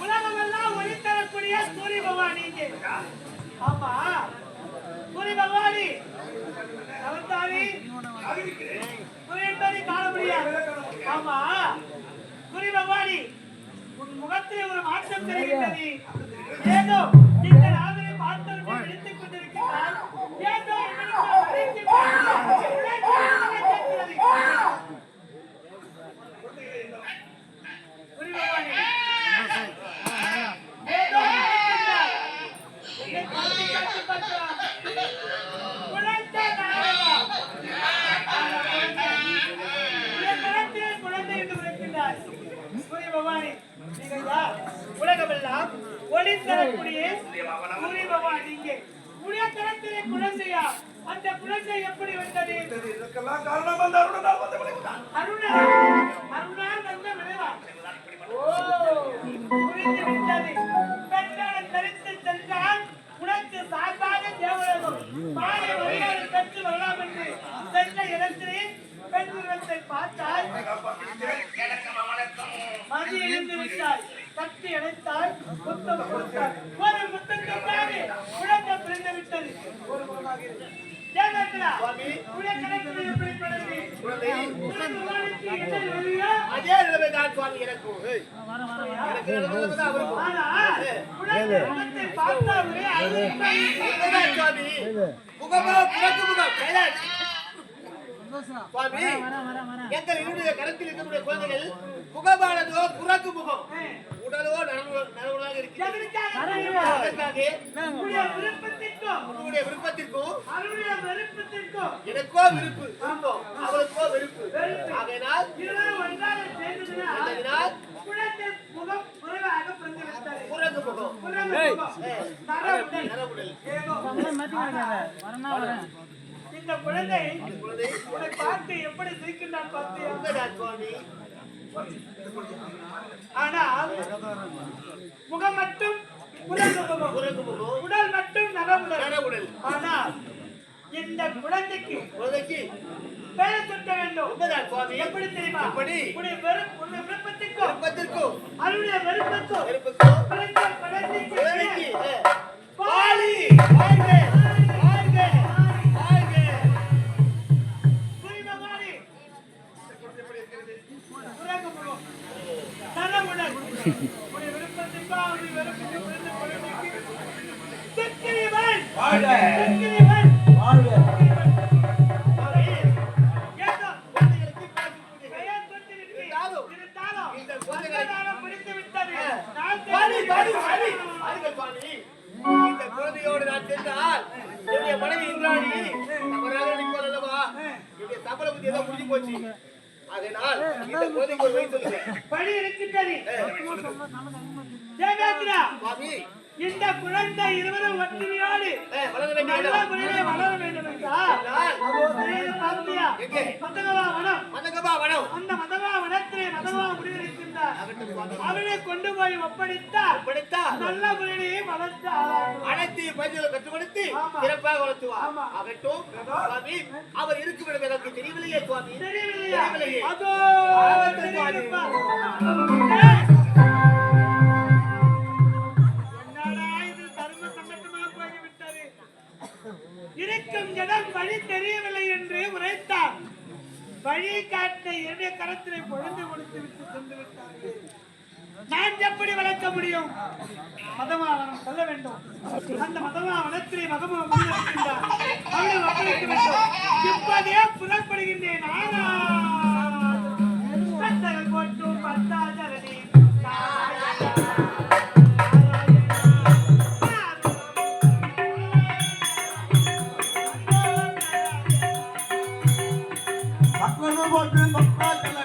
உலகமெல்லாம் ஒளி தரக்கூடிய சூரிய பகவான் ஆமா சூரிய பகவானி அவதாரி சூரியன் காண முடியாது ஆமா சூரிய பகவானி முகத்திலே ஒரு மாற்றம் தெரிகின்றது. ஏதோ இந்த நாவினை பார்த்தவர்கள் விழித்துக் கொண்டிருக்கிறார் ஏதோ இவனுக்கு அழைத்து கேட்கிறது. சூரிய பகவானி ஏதோ அழைக்கின்றார். என்னை பார்த்து கேட்டு பார்க்கிறார். குழந்தை நாயகா. என் கரத்திலே குழந்தை என்று விளக்கின்றார். சூரிய பகவானே, நீங்கள் யார்? உலகமெல்லாம் ஒளி தரக்கூடிய சூரிய பகவான் நீங்க உடைய கரத்திலே குழந்தையா அந்த குழந்தை எப்படி வந்தது? இதற்கெல்லாம் காரணம் அந்த அருணனால் வந்த விளைவுதான். அருணா. அருணால் வந்த விளைவா. ஓ புரிந்து விட்டது. பெண்ணால் தரித்து சென்றால் உனக்கு சார்பாக தேவலகம். மாலை மரியாதை பெற்று வரலாம் என்று சென்ற இடத்திலே பெண் உருவத்தை பார்த்தால் மதி எழுந்து விட்டாய் கட்டி அணைத்தால் முத்தம் கொடுத்தாள் ஒரு முத்தத்திற்காக குழந்தை பிறந்து விட்டது ஒரு முகமாக அதே நிலைமைதான் சுவாமி எனக்கு. சுவாமி. முகமா புறக்கு முகம். கைலாஷ். சுவாமி எங்கள் இருடைய கரத்தில் இருக்கக்கூடிய குழந்தைகள் முகமானதோ புறக்கு முகம். உடலோ நனவு- நனவுலாக இருக்கிறது. விருப்பத்திற்கும். உங்களுடைய எனக்கோ விருப்பு. அவளுக்கோ வெறுப்பு. ஆகையினால் முகம் புறக்கு முகம். இந்த குழந்தை உன்னை பார்த்து எப்படி சிரிக்கின்றான் பார்த்தியா? உண்மைதான் சுவாமி ஆனால் முகம் மட்டும் உடல் மட்டும் நரவுடல். ஆனால் இந்த குழந்தைக்கு குழந்தைக்கு பெயர் சுட்ட வேண்டும். எப்படி தெரியுமா? எப்படி? உன்னுடைய விருப்பத்திற்கும் விருப்பத்திற்கும் அவருடைய வெறுப்புக்கும் வெறுப்புக்கும் குழந்தையோடு நான் சென்றால் என்னுடைய மனைவி இந்திராணி தவறாக நினைப்பாள் அல்லவா? என்னுடைய சபல புத்தி ஏதோ முடிஞ்சு போச்சு. அதனால் இந்த குழந்தைக்கு ஒரு வயசு சொல்லுங்க பணி இருக்கின்றது தேவேந்திரா சுவாமி. இந்த குழந்தை இருவரும் ஒற்றுமையோடு வளர வேண்டும் என்றால்? மதகவா வனம். மன்னகபா வனம். அந்த அவனை கொண்டு போய் ஒப்படைத்தால் படித்தால் நல்ல முறையிலே வளர்த்து ஆளாகும். அனைத்து பயிற்சிகளை ஆமா. சிறப்பாக வளர்த்துவார் ஆமா. ஆகட்டும் சுவாமி அவர் இருக்கும் இடம் எனக்கு தெரியவில்லையே சுவாமி தெரியவில்லையா. அதோ போய்விட்டது இருக்கும் இடம் வழி தெரியவில்லை என்று உரைத்தார் வழி காட்ட என்னுடைய கரத்திலே பொழுது கொடுத்து விட்டு சென்று விட்டார்கள். நான் எப்படி வளர்க்க முடியும்? மதமாவனம் சொல்ல வேண்டும். அந்த மதமாவனத்திலே மதமா மதமாக அவனை ஒப்படைக்க வேண்டும். இப்போதே புறப்படுகின்றேன். ஆனா I'm walking on, come.